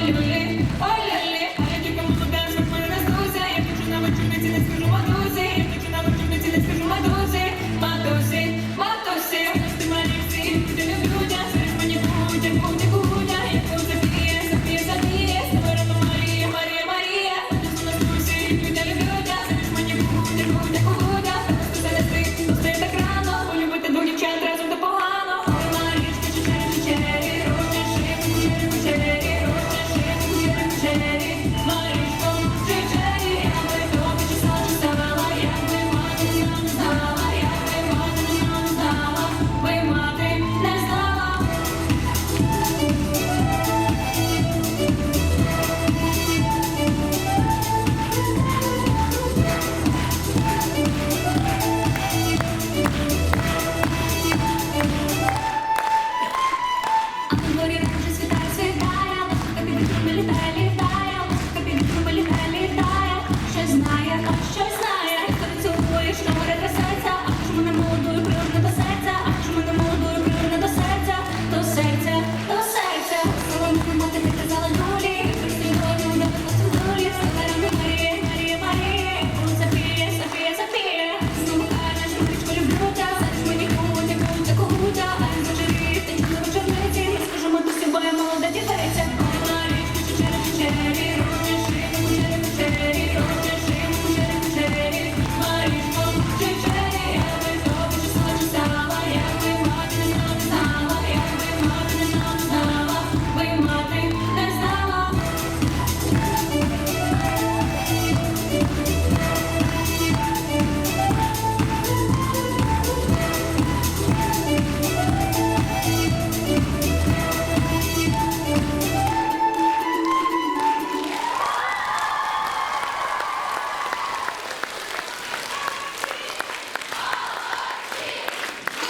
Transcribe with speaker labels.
Speaker 1: Я хочу на вечорниці, не скажу матусі, я хочу на вечорниці, не скажу матусі. Bye.